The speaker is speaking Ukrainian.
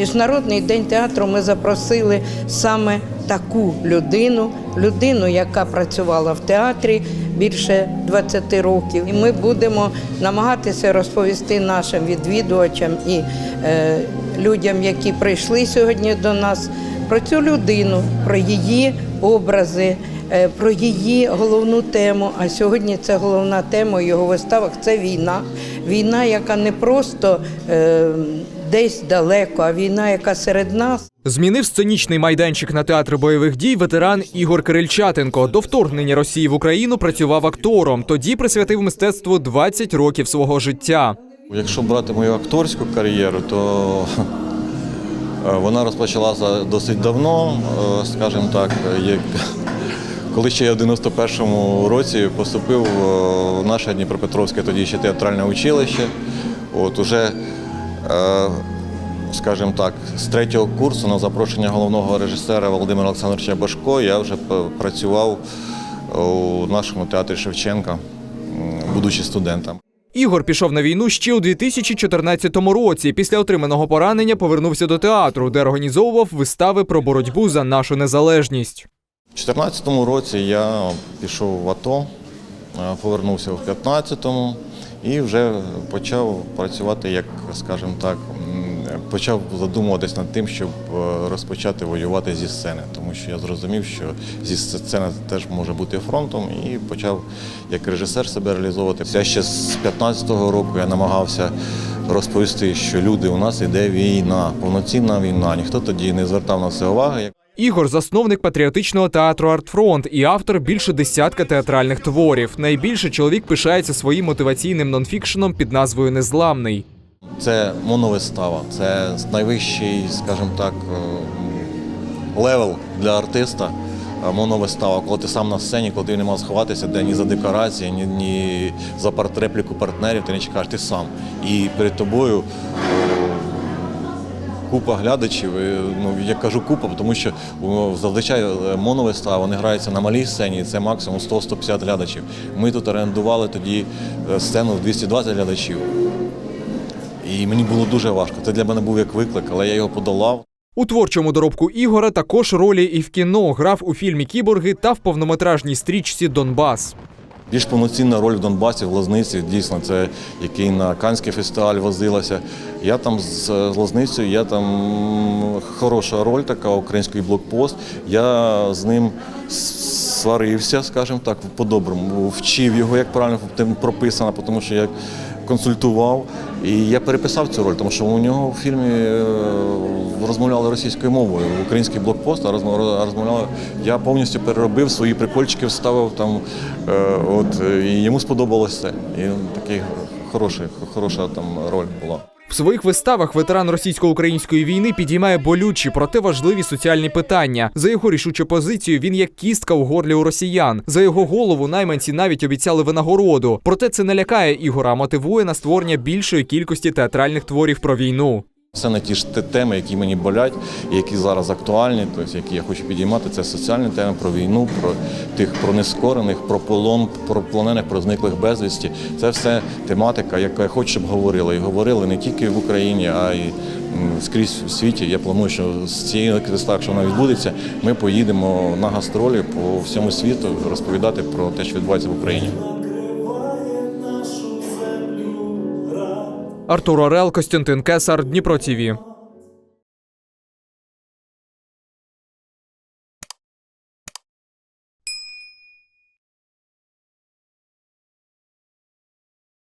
Міжнародний день театру ми запросили саме таку людину, людину, яка працювала в театрі більше 20 років. І ми будемо намагатися розповісти нашим відвідувачам і е, людям, які прийшли сьогодні до нас, про цю людину, про її образи, е, про її головну тему. А сьогодні це головна тема його виставах це війна. Війна, яка не просто е, десь далеко, а війна, яка серед нас. Змінив сценічний майданчик на театр бойових дій ветеран Ігор Кирильчатенко. До вторгнення Росії в Україну працював актором. Тоді присвятив мистецтву 20 років свого життя. Якщо брати мою акторську кар'єру, то е, вона розпочалася досить давно, е, скажімо так, як коли ще я в 91-му році поступив е, в наше Дніпропетровське тоді ще театральне училище. От уже, скажімо так, з третього курсу на запрошення головного режисера Володимира Олександровича Башко я вже працював у нашому театрі Шевченка, будучи студентом. Ігор пішов на війну ще у 2014 році. Після отриманого поранення повернувся до театру, де організовував вистави про боротьбу за нашу незалежність. У 2014 році я пішов в АТО, е, повернувся в 2015-му і вже почав працювати, як, скажімо так, почав задумуватись над тим, щоб е, розпочати воювати зі сцени, тому що я зрозумів, що зі сцени теж може бути фронтом, і почав як режисер себе реалізовувати. Я ще з 15-го року я намагався розповісти, що люди у нас іде війна, повноцінна війна. Ніхто тоді не звертав на це уваги. Ігор засновник патріотичного театру Артфронт і автор більше десятка театральних творів. Найбільше чоловік пишається своїм мотиваційним нонфікшеном під назвою Незламний. Це моновистава, це найвищий, скажімо так, е, левел для артиста. Моновистава, коли ти сам на сцені, коли ти не можеш сховатися, де ні за декорації, ні, ні за парт- репліку партнерів, ти не чекаєш, ти сам. І перед тобою е, купа глядачів. Ну, я кажу купа, тому що зазвичай е, моновистава, вони граються на малій сцені, це максимум 100-150 глядачів. Ми тут орендували тоді е, сцену в 220 глядачів. І мені було дуже важко. Це для мене був як виклик, але я його подолав. У творчому доробку Ігора також ролі і в кіно грав у фільмі Кіборги та в повнометражній стрічці Донбас. Більш повноцінна роль в Донбасі, в Лазниці, дійсно, це який на Канський фестиваль возилася. Я там з Лазницею, я там хороша роль така, український блокпост. Я з ним сварився, скажімо так, по-доброму. Вчив його, як правильно прописано, тому що я консультував. І я переписав цю роль, тому що у нього в фільмі е, розмовляли російською мовою. Український блокпост, а розмовляли. Я повністю переробив свої прикольчики, вставив там. е, От і йому сподобалось це. І такий хороший, хороша там роль була. В своїх виставах ветеран російсько-української війни підіймає болючі, проте важливі соціальні питання. За його рішучу позицію він як кістка у горлі у росіян. За його голову найманці навіть обіцяли винагороду. Проте це не лякає Ігора, мотивує на створення більшої кількості театральних творів про війну. Не ті ж те- теми, які мені болять, які зараз актуальні, тобто які я хочу підіймати. Це соціальні теми про війну, про тих про нескорених, про полон, про полонених, про зниклих безвісті. Це все тематика, яка я хочу, щоб говорили. І говорили не тільки в Україні, а й скрізь в світі. Я планую, що з цієї креста, якщо вона відбудеться, ми поїдемо на гастролі по всьому світу розповідати про те, що відбувається в Україні. Артур Орел, Костянтин Кесар, Дніпро ТІВІ.